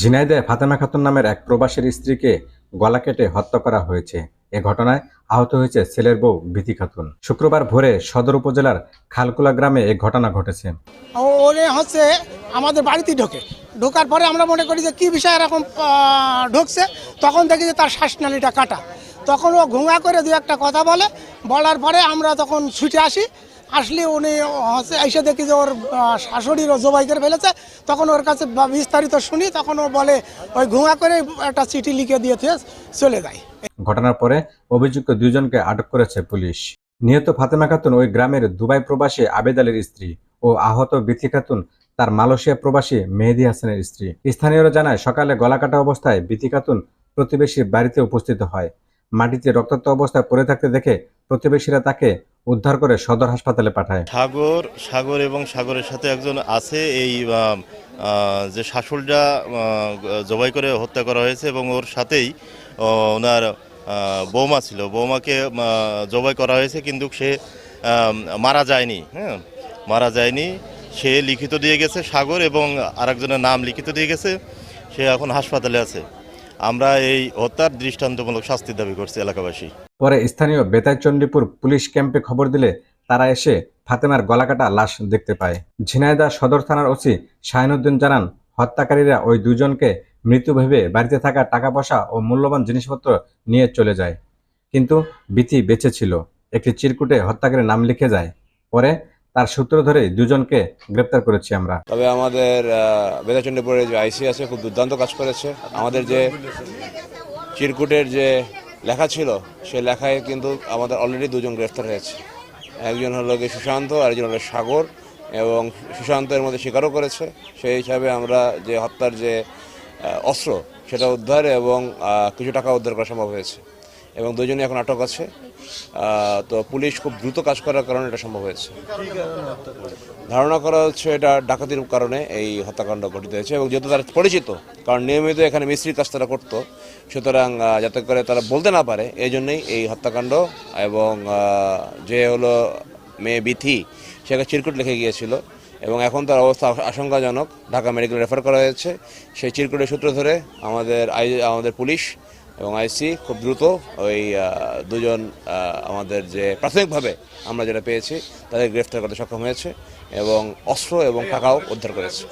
ঝিনাইদহে ফাতেমা খাতুন নামের এক প্রবাসীর স্ত্রীকে গলা কেটে হত্যা করা হয়েছে। এ ঘটনায় আহত হয়েছে ছেলের বউ বিথি খাতুন। শুক্রবার ভোরে সদর উপজেলার খালকুলা গ্রামে এ ঘটনা ঘটেছে। ওরে হচ্ছে আমাদের বাড়িতে ঢোকে। ঢোকার পরে আমরা মনে করি যে কী বিষয় এরকম ঢুকছে, তখন দেখি যে তার শ্বাসনালীটা কাটা। তখন ও ঘুঙা করে দু একটা কথা বলে। বলার পরে আমরা তখন ছুটে আসি। আসলে উনি এসে দেখি যে ওর শাশুড়ির জবাই ফেলেছে। তখন ওর কাছে বিস্তারিত শুনি, তখন ও বলে, ওই ঘুঙা করে একটা চিঠি লিখে দিয়ে দিয়ে চলে যায় ঘটনার পরে অভিযুক্ত দুইজনকে আটক করেছে পুলিশ। নিহত ফাতেমা খাতুন ওই গ্রামের দুবাই প্রবাসী আবেদ আলীর স্ত্রী ও আহত বিথি খাতুন তার মালয়েশিয়া প্রবাসী মেহেদি হাসানের স্ত্রী। স্থানীয়রা জানায়, সকালে গলাকাটা অবস্থায় বিথি খাতুন প্রতিবেশীর বাড়িতে উপস্থিত হয়। মাটিতে রক্তাক্ত অবস্থায় পড়ে থাকতে দেখে প্রতিবেশীরা তাকে উদ্ধার করে সদর হাসপাতালে পাঠায়। সাগর সাগর এবং সাগরের সাথে একজন আছে এই যে শাশুড়টা আহ, জবাই করে হত্যা করা হয়েছে এবং ওর সাথেই ওনার বৌমা ছিল। বৌমাকে জবাই করা হয়েছে কিন্তু সে মারা যায়নি হ্যাঁ? মারা যায়নি। সে লিখিত দিয়ে গেছে সাগর এবং আরেকজনের নাম লিখিত দিয়ে গেছে। সে এখন হাসপাতালে আছে। আমরা এই হত্যার দৃষ্টান্তমূলক শাস্তির দাবি করছি এলাকাবাসী। পরে স্থানীয় বেতাইচণ্ডীপুর পুলিশ ক্যাম্পে খবর দিলে তারা এসে ফাতেমার গলাকাটা লাশ দেখতে পায়। ঝিনাইদহ সদর থানার ওসি শাহিনুদ্দিন জানান, হত্যাকারীরা ওই দুজনকে মৃত্যু ভেবে বাড়িতে থাকা টাকা পয়সা ও মূল্যবান জিনিসপত্র নিয়ে চলে যায়, কিন্তু বিথি বেঁচে ছিল। একটি চিরকুটে হত্যাকারীর নাম লিখে যায়। পরে তার সূত্র ধরে দুজনকে গ্রেপ্তার করেছি আমরা। তবে আমাদের বেদাচণ্ডীপুরের যে আইসি আছে, খুব দুর্দান্ত কাজ করেছে। আমাদের যে চিরকুটের যে লেখা ছিল সেই লেখায় কিন্তু আমাদের অলরেডি দুজন গ্রেফতার হয়েছে। একজন হলো গিয়ে সুশান্ত, আর একজন হলো সাগর, এবং সুশান্তের মধ্যে স্বীকারও করেছে। সেই হিসাবে আমরা যে হত্যার যে অস্ত্র, সেটা উদ্ধার এবং কিছু টাকা উদ্ধার করা সম্ভব হয়েছে। এবং দুজনই এখন আটক আছে। তো পুলিশ খুব দ্রুত কাজ করার কারণে এটা সম্ভব হয়েছে। ধারণা করা হচ্ছে এটা ডাকাতির কারণে এই হত্যাকাণ্ড ঘটিত হয়েছে এবং যেহেতু তারা পরিচিত, কারণ নিয়মিত এখানে মিস্ত্রির কাজ তারা করতো, সুতরাং যাতে করে তারা বলতে না পারে এই জন্যই এই হত্যাকাণ্ড এবং যে হলো মেয়ে বিথি সেখানে চিরকুট লিখে গিয়েছিল এবং এখন তার অবস্থা আশঙ্কাজনক। ঢাকা মেডিকেল রেফার করা হয়েছে। সেই চিরকুটের সূত্র ধরে আমাদের আমাদের পুলিশ এবং আইসি খুব দ্রুত ওই দুজন আমাদের যে প্রাথমিকভাবে আমরা যেটা পেয়েছি, তাদের গ্রেফতার করতে সক্ষম হয়েছে এবং অস্ত্র এবং টাকাও উদ্ধার করেছে।